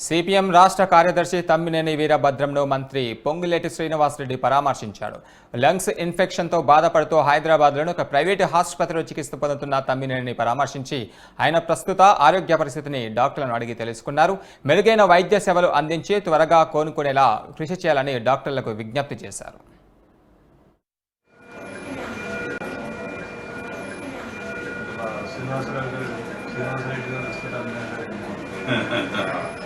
CPM రాష్ట్ర కార్యదర్శి తమ్మినేని వీరభద్రంను మంత్రి పొంగులేటి శ్రీనివాసరెడ్డి పరామర్శించాడు లంగ్స్ ఇన్ఫెక్షన్తో బాధపడుతూ హైదరాబాద్లోని ఒక ప్రైవేటు ఆసుపత్రిలో చికిత్స పొందుతున్న తమ్మినేనిని పరామర్శించి ఆయన ప్రస్తుత ఆరోగ్య పరిస్థితిని డాక్టర్లను అడిగి తెలుసుకున్నారు. మెరుగైన వైద్య సేవలు అందించి త్వరగా కోలుకునేలా కృషి చేయాలని డాక్టర్లకు విజ్ఞప్తి చేశారు. శ్రీనివాసరావు గారు శ్రీనివాసరెడ్డి గారు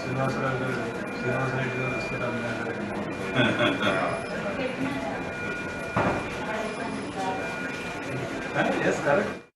శ్రీనివాసరావు గారు శ్రీనివాసరెడ్డి గారు ఎస్ కరెక్ట్